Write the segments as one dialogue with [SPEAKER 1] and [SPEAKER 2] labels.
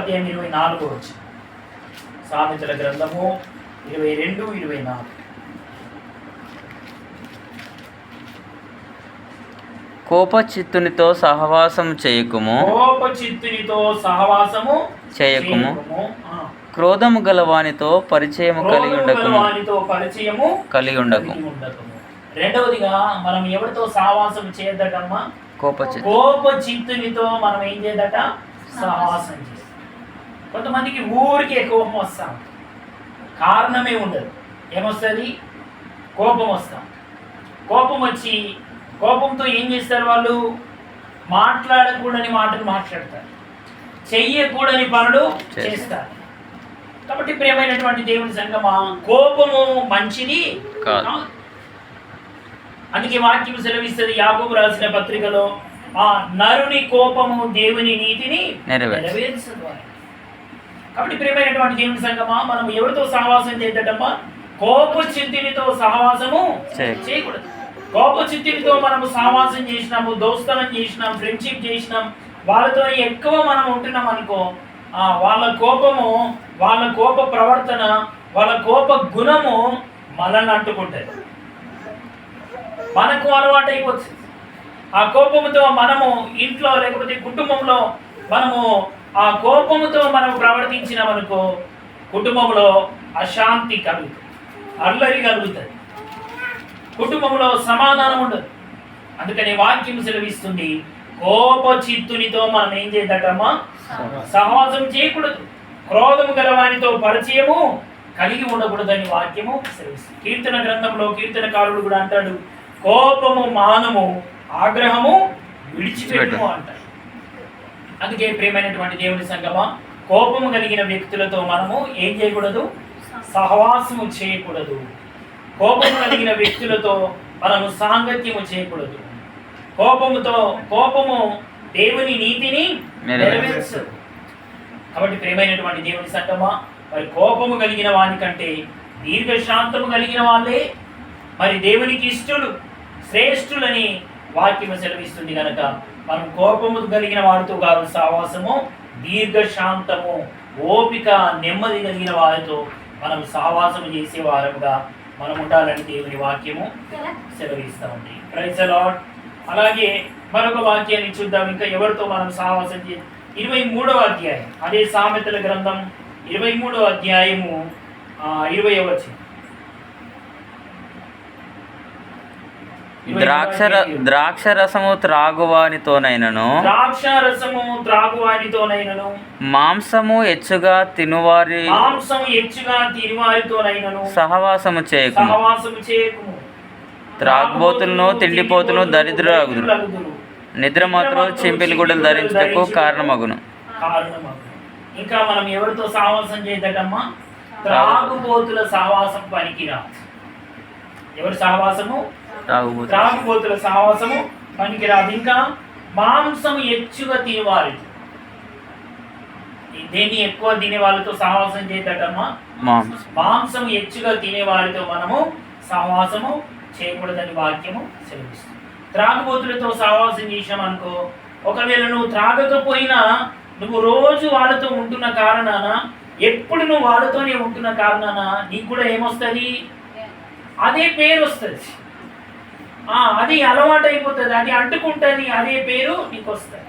[SPEAKER 1] అధ్యాయం ఇరవై నాలుగు వచ్చి సామెతల గ్రంథము ఇరవై రెండు ఇరవై నాలుగు.
[SPEAKER 2] కోపచిత్తునితో సహవాసం చేయకుము.
[SPEAKER 1] కోప చిత్తునితో సహవాసము
[SPEAKER 2] చేయకుము. క్రోధము గలవానితో పరిచయము కలిగి ఉండకుము.
[SPEAKER 1] గలవానితో పరిచయము
[SPEAKER 2] కలిగి ఉండకు
[SPEAKER 1] రెండవదిగా మనం ఎవరితో సహవాసం చేయద్దటమ్మా?
[SPEAKER 2] కోపచిత్తు
[SPEAKER 1] కోప చిత్తునితో మనం ఏం చేయదట సహవాసం చేస్తాం. కొంతమందికి ఊరికే కోపం వస్తాం కారణమే ఉండదు ఏమొస్తుంది కోపం వస్తాం కోపం వచ్చి కోపంతో ఏం చేస్తారు వాళ్ళు మాట్లాడకూడని మాటలు మాట్లాడతారు చెయ్యకూడని పనులు
[SPEAKER 2] చేస్తారు.
[SPEAKER 1] కాబట్టి ప్రియమైనటువంటి దేవుని సంగమా కోపము మంచిది. అందుకే వాక్యం సెలవిస్తుంది యాకోబు రాసిన పత్రికలో ఆ నరుని కోపము దేవుని నీతిని
[SPEAKER 2] నెరవేర్చు.
[SPEAKER 1] నెరవేర్చదు. కాబట్టి ప్రియమైనటువంటి దేవుని సంగమా మనం ఎవరితో సహవాసం చేద్దటమ్మా కోప చింతినితో సహవాసము
[SPEAKER 2] చేయకూడదు.
[SPEAKER 1] కోప చింతినితో మనము సహవాసం చేసినాము దోస్తనం చేసినాం ఫ్రెండ్షిప్ చేసినాం వాళ్ళతో ఎక్కువ మనం ఉంటున్నాం అనుకో ఆ వాళ్ళ కోపము వాళ్ళ కోప ప్రవర్తన వాళ్ళ కోప గుణము మనల్ని అంటుకుంటుంది మనకు అలవాటు అయిపోతుంది ఆ కోపముతో మనము ఇంట్లో లేకపోతే కుటుంబంలో మనము ఆ కోపముతో మనం ప్రవర్తించినామనుకో కుటుంబంలో అశాంతి కలుగుతుంది. అల్లరి కలుగుతుంది. కుటుంబంలో సమాధానం ఉండదు. అందుకని వాక్యం సెలవిస్తుంది కోప చిత్తునితో మనం ఏం చేద్దటమ్మా సహవాసం చేయకూడదు. క్రోధము గలవానితో పరిచయము కలిగి ఉండకూడదని వాక్యము సెలవిస్తుంది. కీర్తన గ్రంథంలో కీర్తనకారుడు కూడా అంటాడు కోపము మానము ఆగ్రహము విడిచిపెట్టుము అంటాడు. అందుకే ప్రేమైనటువంటి దేవుని సంగమ కోపము కలిగిన వ్యక్తులతో మనము ఏం చేయకూడదు? సహవాసము చేయకూడదు. కోపము కలిగిన వ్యక్తులతో మనము సాంగత్యము చేయకూడదు. కోపముతో కోపము దేవుని నీతిని
[SPEAKER 2] నెరవేర్చదు.
[SPEAKER 1] కాబట్టి ప్రియమైనటువంటి దేవుని సంగమా మరి కోపము కలిగిన వానికంటే దీర్ఘశాంతము కలిగిన వాళ్ళే మరి దేవునికి ఇష్టడు శ్రేష్ఠులని వాక్యము సెలవిస్తుంది కనుక మనం కోపము కలిగిన వారితో కాదు సావాసము దీర్ఘశాంతము ఓపిక నెమ్మది కలిగిన వారితో మనం సావాసము చేసే వారముగా మనం ఉండాలని దేవుని వాక్యము సెలవిస్తా ఉంది. ప్రైజ్ అలాగే మరొక వాక్యాన్ని చూద్దాం. ఇంకా ఎవరితో మనం సావాసం చే ఇరవై మూడవ అధ్యాయం. అదే సామెతల గ్రంథం ఇరవై మూడవ అధ్యాయము ఇరవై వచ్చి
[SPEAKER 2] ద్రాక్ష ద్రాక్ష రసము త్రాగువానితోనైనను.
[SPEAKER 1] ద్రాక్ష రసము త్రాగువానితోనైనను.
[SPEAKER 2] మాంసము ఎచ్చుగా తినువారి
[SPEAKER 1] మాంసము ఎచ్చుగా తిరువారితోనైనను
[SPEAKER 2] సహవాసము చేయకుము.
[SPEAKER 1] సహవాసము చేయకుము.
[SPEAKER 2] త్రాగుబోతులను తిండిపోతులను దరిద్రులగుదురు. నిద్ర మాత్రం చెంపిలి గుడ్డలు ధరించుటకు కారణమగును.
[SPEAKER 1] కారణమగును. ఇంకా మనం ఎవరితో సహవాసం చేయదటమ్మా త్రాగుబోతుల సహవాసం పనికిరా ఎవరి సహవాసము?
[SPEAKER 2] త్రాగుబోతు
[SPEAKER 1] త్రాగుబోతుల సహవాసము? పనికిరాదు. ఇంకా మాంసము ఎక్కువగా తినేవారు. దేన్ని ఎక్కువ తినే వాళ్ళతో సహవాసం చేయదటమ్మా?
[SPEAKER 2] మాంసం.
[SPEAKER 1] మాంసం ఎక్కువగా తినే వారితో మనము సహవాసము చేయకూడదని వాక్యము సెలవిస్తుంది. త్రాగుబోతులతో సహవాసం చేసాం అనుకో ఒకవేళ నువ్వు త్రాగకపోయినా నువ్వు రోజు వాళ్ళతో ఉంటున్న కారణాన ఎప్పుడు నువ్వు వాళ్ళతోనే ఉంటున్న కారణాన నీకు కూడా ఏమొస్తుంది? అదే పేరు వస్తుంది. అది అలవాటు అయిపోతుంది అది అంటుకుంటుంది అదే పేరు నీకు వస్తుంది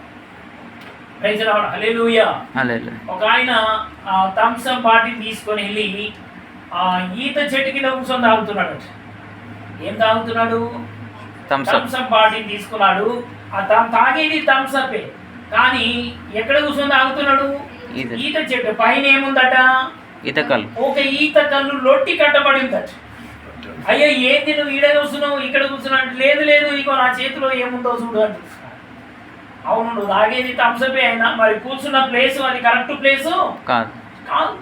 [SPEAKER 1] ఒక ఆయన థమ్సప్ బాటిల్ తీసుకొని వెళ్ళి ఆ, ఈత చెట్టు కింద కూర్చొని తాగుతున్నాడు. ఏం తాగుతున్నాడు? థమ్సప్. బాటిల్ తీసుకున్నాడు. ఆ తాగేది థమ్సప్పే. కానీ ఎక్కడ కూర్చొని తాగుతున్నాడు?
[SPEAKER 2] ఈత.
[SPEAKER 1] ఈత చెట్టు. పైన ఏముందట?
[SPEAKER 2] ఈతకల్
[SPEAKER 1] ఒక ఈత కళ్ళు లొట్టి కట్టబడి ఉందట అయ్యో ఏంది నువ్వు ఈడ కూర్చున్నావు ఇక్కడ కూర్చున్నావు అంటే, లేదు లేదు ఇగో నా చేతిలో ఏముందో చూడు అని అవును నువ్వు తాగేది థమ్సపే అయినా మరి కూర్చున్న ప్లేస్ అది కరెక్ట్ ప్లేసు?
[SPEAKER 2] కాదు.
[SPEAKER 1] కాదు.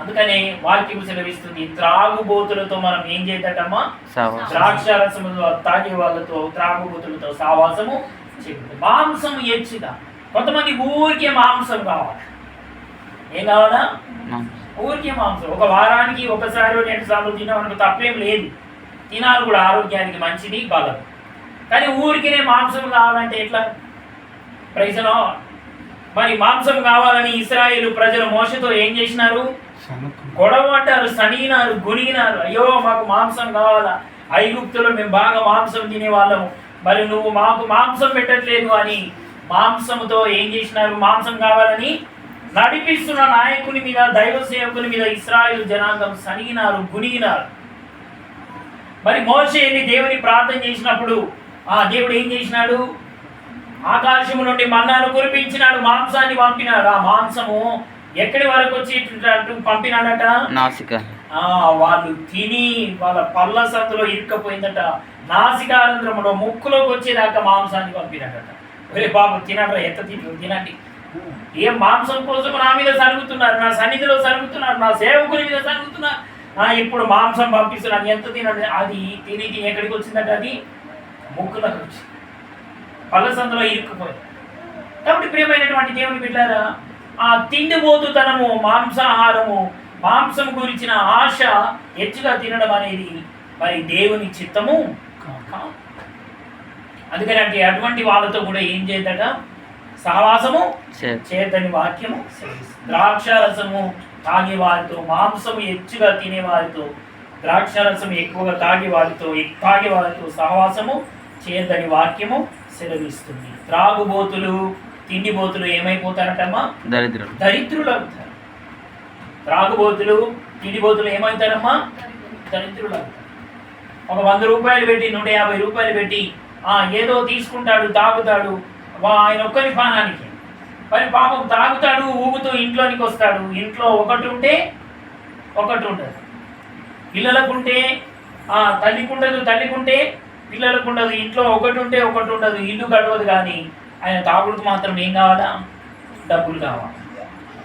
[SPEAKER 1] అందుకనే వాక్యం సెలవిస్తుంది త్రాగుబోతులతో మనం ఏం చేద్దటమ్మా?
[SPEAKER 2] సహవాసం
[SPEAKER 1] ద్రాక్ష రసము తాగే వాళ్ళతో త్రాగుబోతులతో సావాసము మాంసం ఎచ్చుగా కొంతమంది ఊరికే మాంసం కావాలి. ఏం కావాలా. ఊరికే మాంసం. ఒక వారానికి ఒకసారి రెండు సార్లు తినడానికి తప్పేం లేదు. తినాలి కూడా ఆరోగ్యానికి మంచిది బలం. కానీ ఊరికినే మాంసం కావాలంటే ఎట్లా? ప్రైజలో మరి మాంసం కావాలని ఇస్రాయేలు ప్రజలు మోసతో ఏం చేసినారు? గొడవ అంటారు సనిగినారు గునిగినారు. అయ్యో మాకు మాంసం కావాలా? ఐగుప్తులో మేము బాగా మాంసం తినే వాళ్ళము మరి నువ్వు మాకు మాంసం పెట్టట్లేదు అని మాంసంతో ఏం చేసినారు? మాంసం కావాలని నడిపిస్తున్న నాయకుని మీద దైవ సేవకుని మీద ఇస్రాయేల్ జనాంగం సనిగినారు గునిగినారు మరి మోషేని దేవుని ప్రార్థన చేసినప్పుడు ఆ దేవుడు ఏం చేసినాడు? ఆకాశము నుండి మన్నాను కురిపించినాడు మాంసాన్ని పంపినాడు. ఆ మాంసము ఎక్కడి వరకు వచ్చి పంపినాడట?
[SPEAKER 2] నాసిక.
[SPEAKER 1] ఆ వాళ్ళు తిని వాళ్ళ పళ్ళ సందులో ఇరుక్కపోయిందట. నాసికారంధ్రములో ముక్కులోకి వచ్చేదాకా మాంసాన్ని పంపినాడట. ఒరే బాబు తినట్రా ఎంత తిని తినండి. ఏ మాంసం కోసం నా మీద సరుగుతున్నారు? నా సన్నిధిలో సరుగుతున్నారు? నా సేవకుని మీద సరుగుతున్నారు? ఇప్పుడు మాంసం పంపిస్తున్నాను ఎంత తినండి అది తిని తిని ఎక్కడికి వచ్చిందంటే అది ముక్కులకు వచ్చింది. పలసందులో ఇరుక్కుపోయింది. కాబట్టి ప్రియమైనటువంటి దేవుని బిడ్డారా ఆ తిండిపోతుతనము మాంసాహారము మాంసం గురించిన ఆశ ఎచ్చుగా తినడం అనేది మరి దేవుని చిత్తము కాదు. అందుకని అంటే అటువంటి వాళ్ళతో కూడా ఏం చేద్దట? సహవాసము చేతని వాక్యము ద్రాక్షరసము తాగే వారితో మాంసము ఎక్కువగా తినే వారితో ద్రాక్షరసం ఎక్కువగా తాగే వారితో తాగే వారితో సహవాసము చేయదని వాక్యము సెలవిస్తుంది. త్రాగుబోతులు తిండిబోతులు ఏమైపోతారటమ్మా?
[SPEAKER 2] దరిద్ర
[SPEAKER 1] దరిద్రులు అవుతారు. త్రాగుబోతులు తిండిబోతులు ఏమవుతారమ్మా? దరిద్రులు అవుతారు. ఒక వంద రూపాయలు పెట్టి నూట యాభై రూపాయలు పెట్టి ఆ ఏదో తీసుకుంటాడు తాగుతాడు ఆయన ఒక్కరి పానానికి. మరి పాపం తాగుతాడు ఊగుతూ ఇంట్లోనికి వస్తాడు. ఇంట్లో ఒకటి ఉంటే ఒకటి ఉంటుంది పిల్లలకు ఉంటే ఆ, తల్లికి ఉండదు తల్లికి ఉంటే పిల్లలకు ఉండదు. ఇంట్లో ఒకటి ఉంటే ఒకటి ఉండదు. ఇల్లు గడవదు కానీ ఆయన తాగుడుకు మాత్రం ఏం కావాలా? డబ్బులు కావాలి.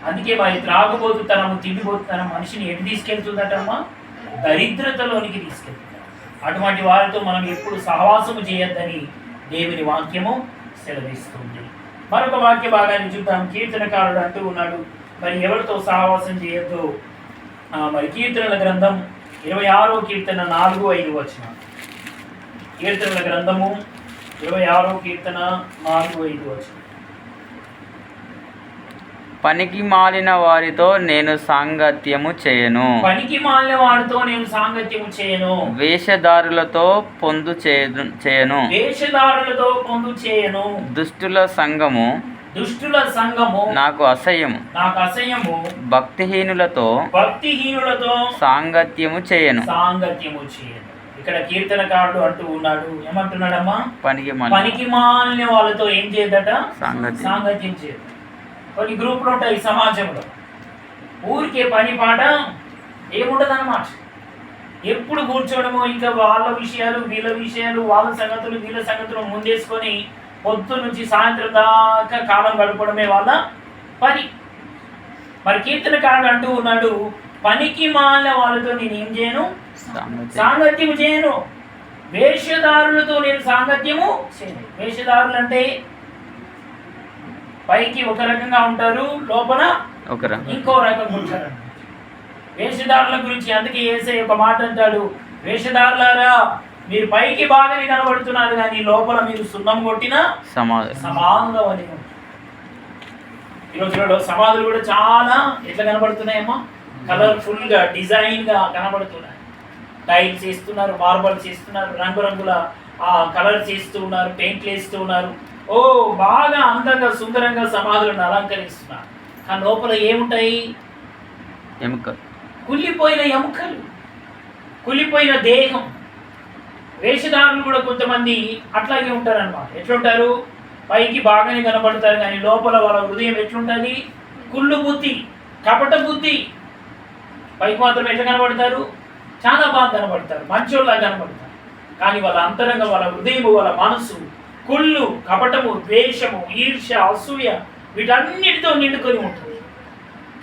[SPEAKER 1] అందుకే మరి త్రాగుబోతుతనము తిండిపోతుతనం మనిషిని ఎటు తీసుకెళ్తుందటమ్మా? దరిద్రతలోనికి తీసుకెళ్తుంది అటువంటి వారితో మనం ఎప్పుడు సహవాసము చేయొద్దని దేవుని వాక్యము సెలవిస్తుంది. మరొక వాక్య భాగాన్ని చూద్దాం. కీర్తనకారుడు అంటూ ఉన్నాడు మరి ఎవరితో సహవాసం చేయొద్దు? మరి కీర్తనల గ్రంథం ఇరవై ఆరో కీర్తన నాలుగు ఐదు వచ్చిన కీర్తనల గ్రంథము ఇరవై ఆరో కీర్తన నాలుగు ఐదు వచ్చిన
[SPEAKER 2] పనికి మాలిన వారితో నేను సాంగత్యము చేయను.
[SPEAKER 1] పనికి మాలిన వాడితో నేను సాంగత్యము చేయను.
[SPEAKER 2] వేషధారులతో పొందు చేయను.
[SPEAKER 1] వేషధారులతో పొందు చేయను.
[SPEAKER 2] దుష్టుల సంఘము
[SPEAKER 1] దుష్టుల సంఘము
[SPEAKER 2] నాకు అసహ్యము.
[SPEAKER 1] నాకు అసహ్యము.
[SPEAKER 2] భక్తిహీనులతో
[SPEAKER 1] భక్తిహీనులతో
[SPEAKER 2] సాంగత్యము చేయను.
[SPEAKER 1] సాంగత్యము చేయను. ఇక్కడ కీర్తనకారుడు అంటూ ఉన్నాడు. ఏమంటున్నాడమ్మా?
[SPEAKER 2] పనికి
[SPEAKER 1] పనికి మాలిన వాళ్ళతో ఏం చేయదట?
[SPEAKER 2] సాంగత్యం.
[SPEAKER 1] సాంగత్యం చేయదు. కొన్ని గ్రూపులు ఉంటాయి సమాజంలో. ఊరికే పని పాట ఏముండదు అన్నమాట ఎప్పుడు కూర్చోవడము ఇంకా వాళ్ళ విషయాలు వీళ్ళ విషయాలు వాళ్ళ సంగతులు వీళ్ళ సంగతులు ముందేసుకొని పొద్దు నుంచి సాయంత్రం దాకా కాలం గడపడమే వాళ్ళ పని. మరి కీర్తనకారుడు అంటూ ఉన్నాడు పనికి మాలిన వాళ్ళతో నేను ఏం చేయను?
[SPEAKER 2] సాంగత్యం.
[SPEAKER 1] సాంగత్యము చేయను. వేషధారులతో నేను సాంగత్యము చేయను. వేషధారులు అంటే పైకి ఒక రకంగా ఉంటారు లోపల ఇంకో రకంగా ఉంటారు. వేషధారుల గురించి అందుకే వేసే ఒక మాట అంటాడు వేషధారులారా మీరు పైకి బాగానే కనబడుతున్నారు కానీ లోపల మీరు సున్నం కొట్టినా
[SPEAKER 2] సమాధి.
[SPEAKER 1] సమానంగా వలి ఉంటుంది. ఈ రోజులలో సమాధులు కూడా చాలా ఎట్లా కనబడుతున్నాయేమో కలర్ఫుల్గా డిజైన్గా కనబడుతున్నాయి. టైల్స్ వేస్తున్నారు మార్బల్స్ వేస్తున్నారు రంగురంగుల ఆ కలర్స్ వేస్తూ ఉన్నారు పెయింట్లు వేస్తూ ఉన్నారు. ఓ బాగా అందంగా సుందరంగా సమాధులను అలంకరిస్తున్నారు. కానీ లోపల ఏముంటాయి?
[SPEAKER 2] ఎముక
[SPEAKER 1] కుళ్ళిపోయిన ఎముకలు కుళ్ళిపోయిన దేహం. వేషధారులు కూడా కొంతమంది అట్లాగే ఉంటారన్నమాట. ఎట్లుంటారు? పైకి బాగానే కనబడతారు కానీ లోపల వాళ్ళ హృదయం ఎట్లుంటుంది? కుళ్ళు బుద్ధి కపట బుద్ధి. పైకి మాత్రం ఎట్లా కనబడతారు చాలా బాగా కనబడతారు మంచోళ్ళ కనబడతారు కానీ వాళ్ళ అంతరంగం వాళ్ళ హృదయం వాళ్ళ మనసు కుళ్ళు కపటము ద్వేషము ఈర్ష్య అసూయ వీటన్నిటితో నిండుకొని ఉంటుంది.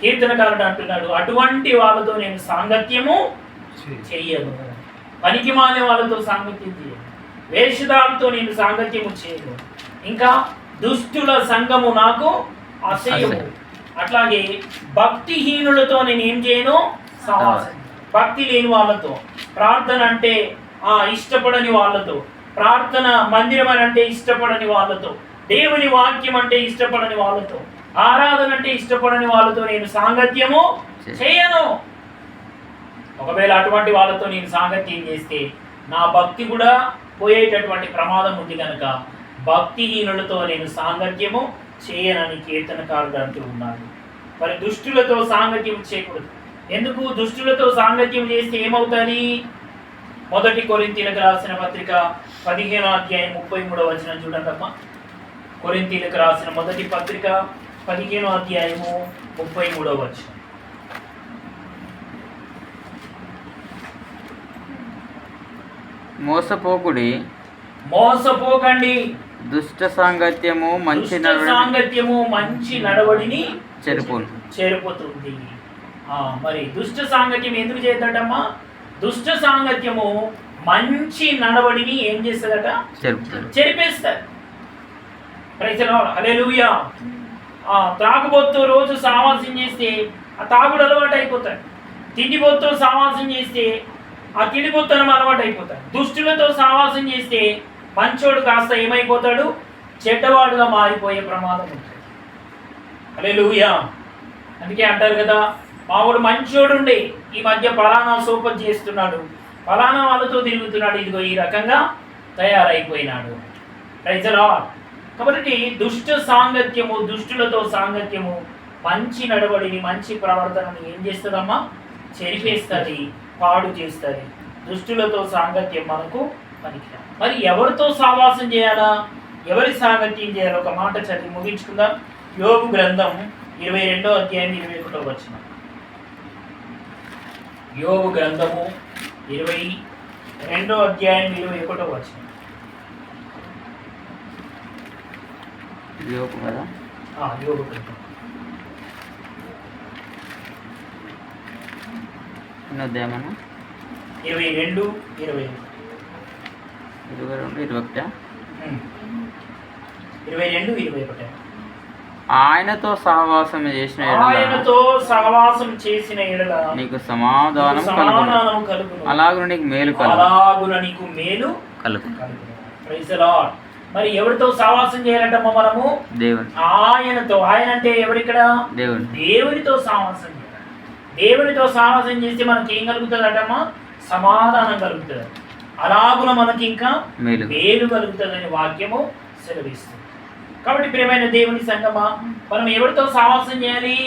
[SPEAKER 1] కీర్తనకారుడు అంటున్నాడు అటువంటి వాళ్ళతో నేను సాంగత్యము చెయ్యను. పనికి మానే వాళ్ళతో సాంగత్యం చేయను వేషధారులతో నేను సాంగత్యము చేయను ఇంకా దుష్టుల సంఘము నాకు అసహ్యము.
[SPEAKER 2] అసహ్యం.
[SPEAKER 1] అట్లాగే భక్తిహీనులతో నేను ఏం చేయను సహవాసం భక్తి లేని వాళ్ళతో ప్రార్థన అంటే ఆ ఇష్టపడని వాళ్ళతో ప్రార్థన మందిరం అని అంటే ఇష్టపడని వాళ్ళతో దేవుని వాక్యం అంటే ఇష్టపడని వాళ్ళతో ఆరాధన అంటే ఇష్టపడని వాళ్ళతో నేను సాంగత్యము చేయను. ఒకవేళ అటువంటి వాళ్ళతో నేను సాంగత్యం చేస్తే నా భక్తి కూడా పోయేటటువంటి ప్రమాదం ఉంది కనుక భక్తిహీనులతో నేను సాంగత్యము చేయనని కీర్తనకారుడు అంటూ ఉన్నాడు మరి దుష్టులతో సాంగత్యం చేయకూడదు. ఎందుకు? దుష్టులతో సాంగత్యం చేస్తే ఏమవుతుంది? మొదటి కొరింతీలకు రాసిన పత్రిక పదిహేనో అధ్యాయం ముప్పై మూడో వచనం చూడండి అమ్మా. కొరింతీలకు రాసిన మొదటి పత్రిక పదిహేనో అధ్యాయము ముప్పై మూడో వచనం.
[SPEAKER 2] మోసపోకుడి
[SPEAKER 1] మోసపోకండి.
[SPEAKER 2] దుష్ట సాంగత్యము మంచి
[SPEAKER 1] సాంగత్యము మంచి నడవడిని
[SPEAKER 2] చెరుపును.
[SPEAKER 1] చేరుపుతుంది. ఆ, మరి దుష్ట సాంగత్యం ఎందుకు చేద్దటమ్మా? దుష్ట సాంగత్యము మంచి నడవడిని ఏం చేస్తుందట? చెరిపేస్తారు. ఆ త్రాగుబోతు రోజు సావాసం చేస్తే ఆ తాగుడు అలవాటు అయిపోతాడు తిండిబోతు సావాసం చేస్తే ఆ తిండిబోత్తనం అలవాటు అయిపోతాడు దుష్టులతో సావాసం చేస్తే మంచోడు కాస్త ఏమైపోతాడు? చెడ్డవాడుగా మారిపోయే ప్రమాదం ఉంటుంది. హల్లెలూయా అందుకే అంటారు కదా మావాడు మంచోడు ఉండే ఈ మధ్య పలానా సూపర్ చేస్తున్నాడు. ఫలానా వాళ్ళతో తిరుగుతున్నాడు ఇదిగో ఈ రకంగా తయారైపోయినాడు. రైతలా కాబట్టి దుష్ట సాంగత్యము దుష్టులతో సాంగత్యము మంచి నడవడిని మంచి ప్రవర్తనను ఏం చేస్తుందమ్మా? చెరిపేస్తుంది పాడు చేస్తుంది. దుష్టులతో సాంగత్యం మనకు పనికి మరి ఎవరితో సావాసం చేయాలా? ఎవరి సాంగత్యం చేయాలో? ఒక మాట చదివి ముగించుకుందాం. యోగు గ్రంథం ఇరవై రెండో అధ్యాయం ఇరవై ఒకటో వచ్చిన యోగు గ్రంథము ఇరవై రెండో అధ్యాయం ఇరవై ఒకటో వచ్చిన
[SPEAKER 2] యోపు కదా?
[SPEAKER 1] యోగు
[SPEAKER 2] ఎన్నోద్యామన్నా
[SPEAKER 1] ఇరవై రెండు ఇరవై
[SPEAKER 2] ఇరవై రెండు ఇరవై ఒకటా?
[SPEAKER 1] ఉమ్. ఇరవై రెండు ఇరవై ఒకటి?
[SPEAKER 2] ఆయనతో సహవాసం చేసిన
[SPEAKER 1] ఆయనతో సహవాసం చేసిన
[SPEAKER 2] నీకు సమాధానం కలుగును. అలాగున నీకు మేలు కలుగు
[SPEAKER 1] అలాగున నీకు మేలు
[SPEAKER 2] కలుగు.
[SPEAKER 1] మరి ఎవరితో సహవాసం చేయాలంటమ్మా మనము?
[SPEAKER 2] దేవుని.
[SPEAKER 1] ఆయనతో. ఆయన అంటే ఎవరిక్కడ?
[SPEAKER 2] దేవుని.
[SPEAKER 1] దేవునితో సహవాసం చేయాలి. దేవునితో సహవాసం చేస్తే మనకి ఏం కలుగుతుంది అంటమ్మా సమాధానం కలుగుతుంది. అలాగున మనకి ఇంకా
[SPEAKER 2] మేలు.
[SPEAKER 1] మేలు కలుగుతుందని వాక్యము సెలవిస్తుంది. కాబట్టి ప్రియమైన దేవుని సంగమా మనం ఎవరితో సావాసం చేయాలి?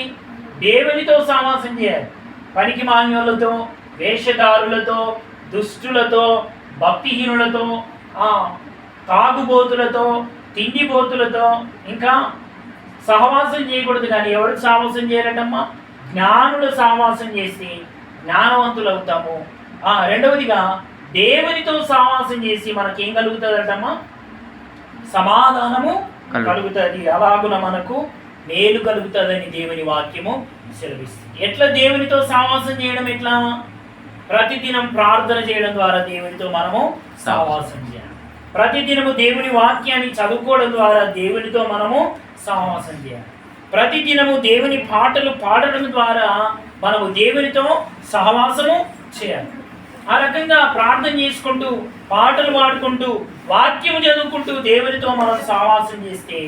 [SPEAKER 1] దేవునితో సావాసం చేయాలి. పనికి మాన్యులతో వేషధారులతో దుష్టులతో భక్తిహీనులతో తాగుబోతులతో తిండిబోతులతో ఇంకా సహవాసం చేయకూడదు కానీ ఎవరు సావాసం చేయాలంటమ్మా? జ్ఞానులు సావాసం చేసి జ్ఞానవంతులు అవుతాము రెండవదిగా దేవునితో సావాసం చేసి మనకేం కలుగుతుందంటమ్మా? సమాధానము కలుగుతుంది. అలాగున మనకు మేలు కలుగుతుందని దేవుని వాక్యము సెలవిస్తుంది. ఎట్లా దేవునితో సావాసం చేయడం ఎట్లా? ప్రతిదినం ప్రార్థన చేయడం ద్వారా దేవునితో మనము సావాసం చేయాలి. ప్రతిదినము దేవుని వాక్యాన్ని చదువుకోవడం ద్వారా దేవునితో మనము సావాసం చేయాలి. ప్రతిదినము దేవుని పాటలు పాడడం ద్వారా మనము దేవునితో సహవాసము చేయాలి. ఆ రకంగా ప్రార్థన చేసుకుంటూ పాటలు పాడుకుంటూ వాక్యం చదువుకుంటూ దేవునితో మనం సహవాసం చేస్తే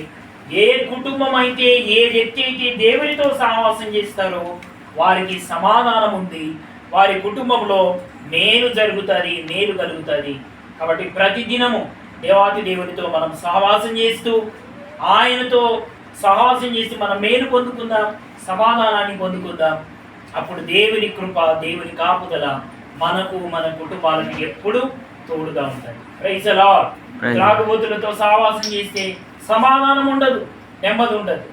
[SPEAKER 1] ఏ కుటుంబం అయితే ఏ వ్యక్తి అయితే దేవునితో సహవాసం చేస్తారో వారికి సమాధానం ఉంది. వారి కుటుంబంలో మేలు జరుగుతుంది మేలు కలుగుతుంది. కాబట్టి ప్రతిదినము దేవాతి దేవునితో మనం సహవాసం చేస్తూ ఆయనతో సహవాసం చేసి మనం మేలు పొందుకుందాం సమాధానాన్ని పొందుకుందాం. అప్పుడు దేవుని కృప దేవుని కాపుదల మనకు మన కుటుంబాలకు ఎప్పుడు తోడుగా ఉంటాయి. Praise
[SPEAKER 2] Praise.
[SPEAKER 1] త్రాగుబోతులతో సహవాసం చేస్తే సమాధానం ఉండదు నెమ్మది ఉండదు.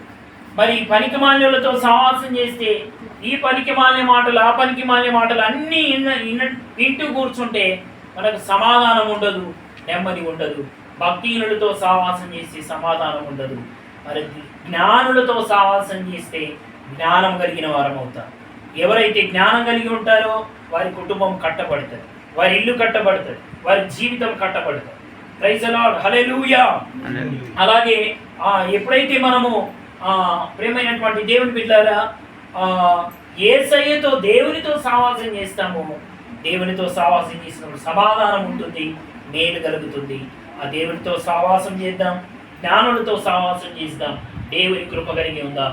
[SPEAKER 1] మరి పనికి మాల్యులతో సహవాసం చేస్తే ఈ పనికి మాలిన మాటలు ఆ పనికి మాలిన మాటలు అన్నీ వింటూ కూర్చుంటే మనకు సమాధానం ఉండదు నెమ్మది ఉండదు. భక్తిహీనులతో సహవాసం చేస్తే సమాధానం ఉండదు. మరి జ్ఞానులతో సహవాసం చేస్తే జ్ఞానం కలిగిన వారం అవుతారు ఎవరైతే జ్ఞానం కలిగి ఉంటారో వారి కుటుంబం కట్టబడుతుంది. వారి ఇల్లు కట్టబడుతుంది. వారి జీవితం కట్టబడుతుంది. ప్రైజ్ అలాడ్ అలాగే ఆ, ఎప్పుడైతే మనము ఆ, ప్రేమైనటువంటి దేవుని బిడ్డారా ఏసయ్యతో దేవునితో సావాసం చేస్తామో దేవునితో సావాసం చేసినప్పుడు సమాధానం ఉంటుంది మేలు కలుగుతుంది. ఆ దేవునితో సావాసం చేద్దాం జ్ఞానులతో సావాసం చేద్దాం దేవుని కృప కలిగి ఉందాం.